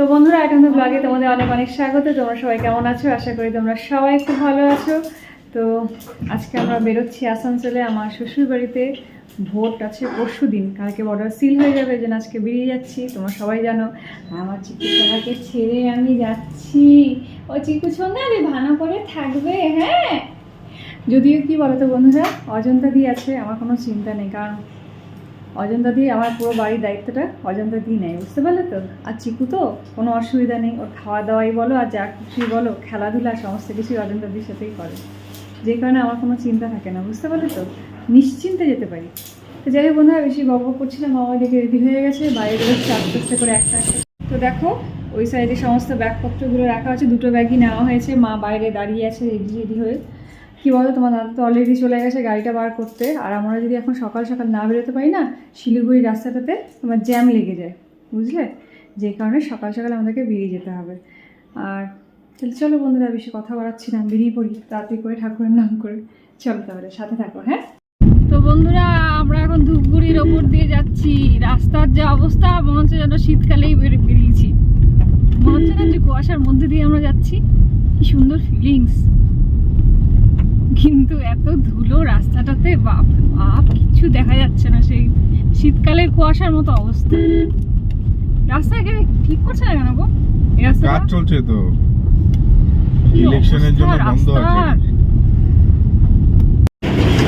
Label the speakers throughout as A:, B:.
A: তো বন্ধুরা এখন তো ব্লগে তোমাদের অনেক অনেক স্বাগত। তোমরা সবাই কেমন আছো? আশা করি তোমরা সবাই খুব ভালো আছো। তো আজকে আমরা বেরোচ্ছি আসানসোলে, আমার শ্বশুর বাড়িতে ভোট আছে পরশু দিন। কালকে বর্ডার সিল হয়ে যাবে যেন আজকে বেরিয়ে যাচ্ছি। তোমরা সবাই জানো, আমার চিকু সোনাকে ছেড়ে আমি যাচ্ছি। ও চিকু সোনা আমি ভালো করে থাকবে হ্যাঁ? যদিও কি বলতো বন্ধুরা, অজন্তা দিয়ে আছে, আমার কোনো চিন্তা নেই। কারণ অজন্তা দিয়ে আমার পুরো বাড়ির দায়িত্বটা অজন্তা দিয়ে নেয়, বুঝতে পারলে তো? আর চিকু তো কোনো অসুবিধা নেই, ওর খাওয়া দাওয়াই বলো আর যা কিছুই বলো, খেলাধুলা সমস্ত কিছুই অজন্তা দির সাথেই করে। যে কারণে আমার কোনো চিন্তা থাকে না, বুঝতে পারলে তো? নিশ্চিন্তে যেতে পারি। তো যাই হোক বন্ধুরা, বেশি গল্প করছিলাম মামা দেখে রেডি হয়ে গেছে, বাইরে বেরোচ্ছে আস্তে করে একটা একটা। তো দেখো, ওই সাইডে সমস্ত ব্যাগপত্রগুলো রাখা আছে দুটো ব্যাগই নেওয়া হয়েছে, মা বাইরে দাঁড়িয়ে আছে রেডি রেডি হয়ে। কী বলো তোমার দাদা তো অলরেডি চলে গেছে গাড়িটা বার করতে। আর আমরা যদি এখন সকাল সকাল না বেরোতে পারি না, শিলিগুড়ি রাস্তাটাতে তোমার জ্যাম লেগে যায়, বুঝলে? যে কারণে সকাল সকাল আমাদেরকে বেরিয়ে যেতে হবে। আর তাহলে চলো বন্ধুরা বেশি কথা বাড়াচ্ছি না, বেরিয়ে পড়ি, তাড়াতাড়ি করে ঠাকুরের নাম করে। চলো তাহলে, সাথে থাকো হ্যাঁ? তো বন্ধুরা, আমরা এখন ধূপগুড়ির ওপর দিয়ে যাচ্ছি। রাস্তার যে অবস্থা, মনে হচ্ছে যেন শীতকালেই বেরিয়েছি। মনে হচ্ছে না যে কুয়াশার মধ্যে দিয়ে আমরা যাচ্ছি? কি সুন্দর ফিলিংস কিন্তু এত ধুলো রাস্তাটাতে বাপ বাপ কিছু দেখা যাচ্ছে না সেই শীতকালের কুয়াশার মতো অবস্থা। রাস্তা এখানে ঠিক করছে না কেন গো?
B: কাজ চলছে তো। ইলেকশনের জন্য বন্ধ আছে।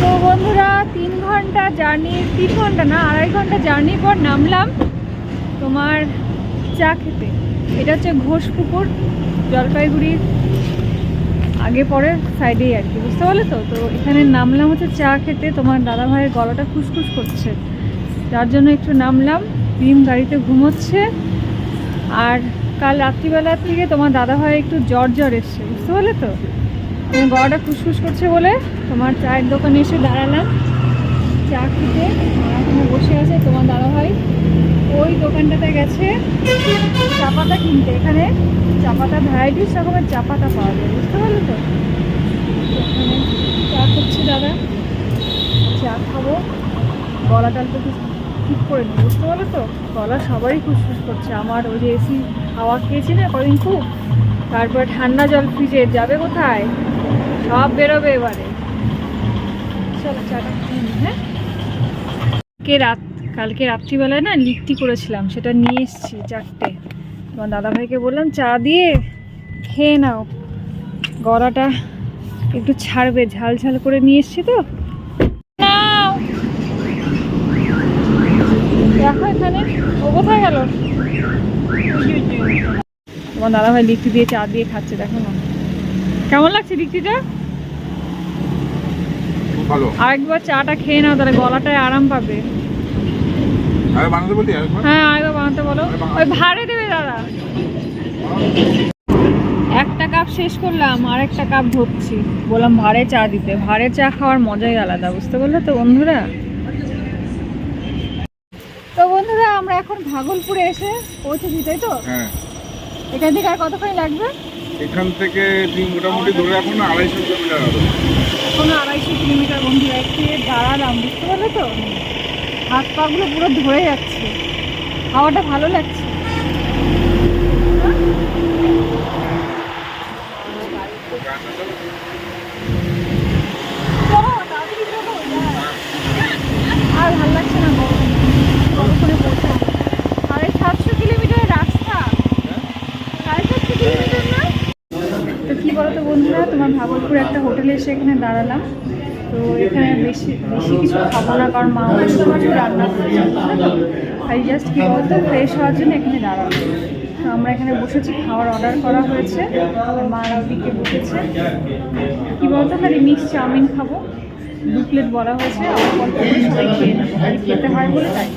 A: তো বন্ধুরা তিন ঘণ্টা জার্নি তিন ঘণ্টা না আড়াই ঘণ্টা জার্নির পর নামলাম তোমার চা খেতে। এটা হচ্ছে ঘোষপুকুর জলপাইগুড়ির আগে পরে সাইডেই আর কি, বুঝতে পারলে তো? তো এখানে নামলাম হচ্ছে চা খেতে, তোমার দাদা ভাইয়ের গলাটা খুসখুস করছে। যার জন্য একটু নামলাম, ভীম গাড়িতে ঘুমোচ্ছে। আর কাল রাত্রিবেলা থেকে তোমার দাদা ভাই একটু জ্বর জ্বর এসছে, বুঝতে পারলে তো? গলাটা খুসখুস করছে বলে তোমার চায়ের দোকানে এসে দাঁড়ালাম। চা খেতে বসে আছে, তোমার দাদা ভাই ওই দোকানটাতে গেছে চা পাতা কিনতে। এখানে চা পাতা ভ্যারাইটিস রকমের চা পাতা পাওয়া যায়, বুঝতে পারলে তো? এখানে চা করছে দাদা। চা খাব। গলাটা একটু ঠিক করে নিই, বুঝতে পারল তো? গলা সবারই খুসখুস করছে আমার ওই যে এসি হাওয়া খেয়েছি না কদিন খুব, তারপর ঠান্ডা জল ফ্রিজে যাবে কোথায়? সব বেরোবে এবারে। চলো চাটা হ্যাঁ? কে রাত কালকে রাত্রিবেলায় না লিট্টি করেছিলাম সেটা নিয়ে এসেছি চারটে। তোমার দাদাভাইকে বললাম চা দিয়ে খেয়ে নাও। গলাটা একটু ছাড়বে ঝাল ঝাল করে নিয়ে এসছি তো। দেখো এখানে ও কোথায় গেল? তোমার দাদাভাই লিট্টি দিয়ে চা দিয়ে খাচ্ছে দেখো না। কেমন লাগছে লিট্টিটা
B: ভালো।
A: আরেকবার চাটা খেয়ে নাও তাহলে গলাটায় আরাম পাবে
B: আরে বানাতে বলি আরেকবার
A: হ্যাঁ আরেকবার বানাতে বলো। ওই ভাড়ে দেবে দাদা। একটা কাপ শেষ করলাম আর একটা কাপ ধরছি। বললাম ভাড়ে চা দিতে। ভাড়ে চা খাওয়ার মজাই আলাদা বুঝতে পারলে তো বন্ধুরা? তো বন্ধুরা আমরা এখন ভাগলপুরে এসে পৌঁছেছি তাই তো?
B: হ্যাঁ।
A: এখান থেকে আর কতক্ষণ লাগবে?
B: এখান থেকে তুমি মোটামুটি ধরে রাখো না আড়াইশো কিলোমিটার হবে।
A: এখনও আড়াইশো কিলোমিটার বন্ধুরা একটু দাঁড়ালাম বুঝতে পারলে তো? হাত পাগুলো পুরো ধরে যাচ্ছে। হাওয়াটা ভালো লাগছে। আর ভালো লাগছে না সাড়ে সাতশো রাস্তা। সাড়ে সাতশো কিলোমিটার তো কী বলো তো বন্ধুরা, তোমার ভাগলপুর একটা হোটেলে এসে এখানে দাঁড়ালাম। তো এখানে বেশি বেশি কিছু খাব না, কারণ মা একটু রান্না করেছে তাই জাস্ট কী বলতো ফ্রেশ হওয়ার জন্য এখানে তো আমরা এখানে বসেছি, খাওয়ার অর্ডার করা হয়েছে। আর মারা ওদিকে বসেছে। কী বলতো, খালি মিক্স চাউমিন খাব। দু প্লেট বলা হয়েছে করে খেয়ে নেব। আর খেতে হয় বলে তাই।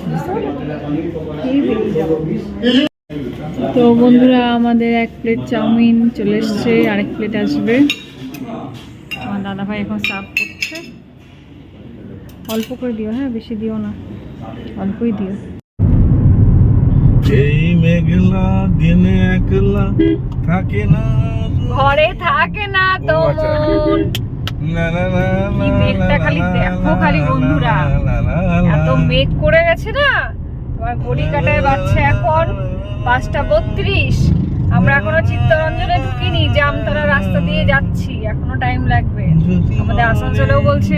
A: তো বন্ধুরা, আমাদের এক প্লেট চাউমিন চলে এসছে, আরেক প্লেট আসবে। আমার দাদা ভাই এখন সার্ভ অল্প করে দিও হ্যাঁ বেশি দিও না অল্পই দিও।
B: এই মেঘলা দিনে একলা থাকে না
A: ঘরে থাকে না তো। মন।
B: না না না
A: কি মেঘটা খালি দেখো খালি বন্ধুরা। এত মেঘ করে গেছে না? তোমার ঘড়ি কাটায় বাচ্চা এখন পাঁচটা বত্রিশ। আমরা এখনও চিত্তরঞ্জনে ঢুকিনি জামতলা রাস্তা দিয়ে যাচ্ছি এখনও টাইম লাগবে। আমাদের আসানসোলেও বলছে।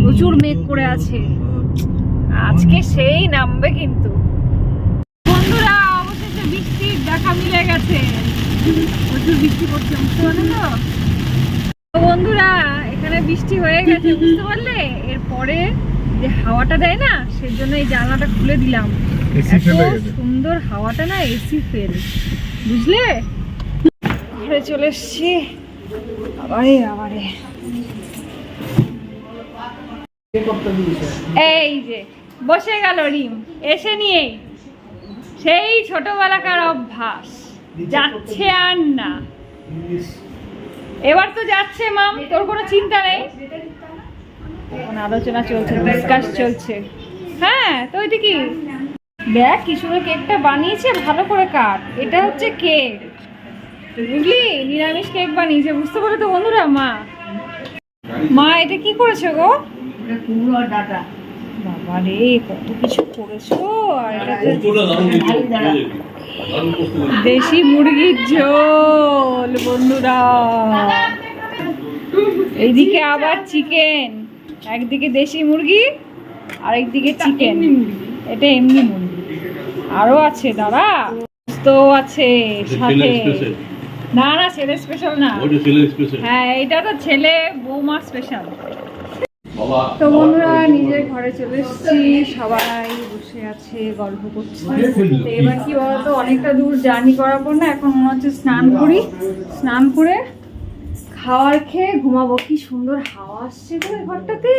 A: প্রচুর মেঘ করে আছে। আজকে সেই নামবে কিন্তু। বন্ধুরা অবশেষে বৃষ্টির দেখা মিলে গেছে। প্রচুর বৃষ্টি পড়ছে বুঝতে পারলে তো? বন্ধুরা এখানে বৃষ্টি হয়ে গেছে বুঝতে পারলে? এরপরে যে হাওয়াটা দেয় না সেজন্য এই জানলাটা খুলে দিলাম। এত সুন্দর হাওয়াটা না এসি ফেল। বুঝলে? ঘরে চলে এসছি। আবারে আবারে। এই যে, বসে গেল রিম। এসে নিয়েই। সেই ছোটবেলাকার অভ্যাস। যাচ্ছে আর না। এবার তো যাচ্ছে, মাম। তোর কোনো চিন্তা নেই? আলোচনা চলছে ডিসকাস চলছে। হ্যাঁ তো ওইটা কি দেখ কি সুন্দর কেকটা বানিয়েছে, ভালো করে কাট। এটা হচ্ছে কেক। বুঝলি? নিরামিষ কেক বানিয়েছে। বুঝতে পারো তো বন্ধুরা, মা? মা, এটা কি করেছ গো? বাবা রে কত কিছু করেছ? আর এটা দেশি মুরগির ঝোল বন্ধুরা। এইদিকে আবার চিকেন একদিকে দেশি মুরগি আর একদিকে চিকেন এটা এমনি মুরগি। আরও আছে দাঁড়া তো আছে সাথে। না না ছেলে স্পেশাল না। হ্যাঁ এটা তো ছেলে বৌমা স্পেশাল তো বন্ধুরা নিজের ঘরে চলে এসেছি সবাই বসে আছে গল্প করছে। তো এবার কি বলতো অনেকটা দূর জার্নি করার পর না এখন মনে হচ্ছে স্নান করি। স্নান করে খাওয়ার খেয়ে ঘুমাবো। কি সুন্দর হাওয়া আসছে তো ঘরটাতে।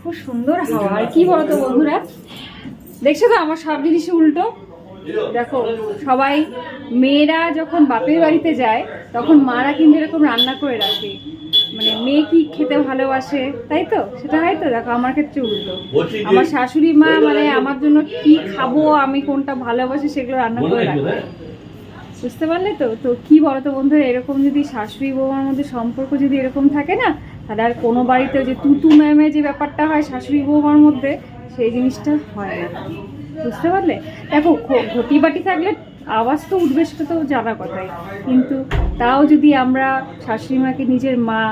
A: খুব সুন্দর হাওয়া। আর কি বলতো বন্ধুরা দেখছ তো আমার সব জিনিস উল্টো। দেখো সবাই মেয়েরা যখন বাপের বাড়িতে যায় তখন মারা কিন্তু এরকম রান্না করে রাখে। মানে মেয়ে কি খেতে ভালোবাসে? তাই তো? সেটা হয় তো? দেখো আমার ক্ষেত্রে উল্টো। আমার শাশুড়ি মা মানে আমার জন্য কি খাব আমি কোনটা ভালোবাসি সেগুলো রান্না করে রাখে। বুঝতে পারলে তো? তো কি বলতো বন্ধুরা এরকম যদি শাশুড়ি বৌমার মধ্যে সম্পর্ক যদি এরকম থাকে না তাহলে আর কোনো বাড়িতে যে তুতু ম্যামে যে ব্যাপারটা হয় শাশুড়ি বৌমার মধ্যে সেই জিনিসটা হয় না। বুঝতে পারলে? দেখো ঘটি বাটি থাকলে আওয়াজ তো উঠবে, সেটা তো জানার কথাই। কিন্তু তাও যদি আমরা শাশুড়ি মাকে নিজের মা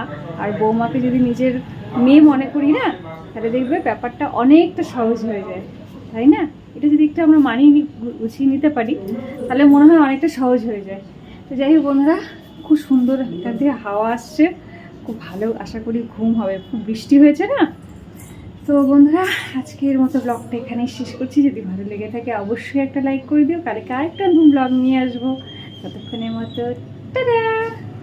A: আর বৌমাকে যদি নিজের মেয়ে মনে করি না, তাহলে দেখবে ব্যাপারটা অনেকটা সহজ হয়ে যায়। তাই না? এটা যদি একটু আমরা মানিয়ে গুছিয়ে নিতে পারি, তাহলে মনে হয় অনেকটা সহজ হয়ে যায়। তো যাই হোক বন্ধুরা, খুব সুন্দর এখান থেকে হাওয়া আসছে। খুব ভালো, আশা করি ঘুম হবে। খুব বৃষ্টি হয়েছে না? তো বন্ধুরা, আজকের মতো ব্লগটা এখানেই শেষ করছি। যদি ভালো লেগে থাকে অবশ্যই একটা লাইক করে দিও। কালকে আরেকটা নতুন ব্লগ নিয়ে আসব। ততক্ষণের মতো, টাটা!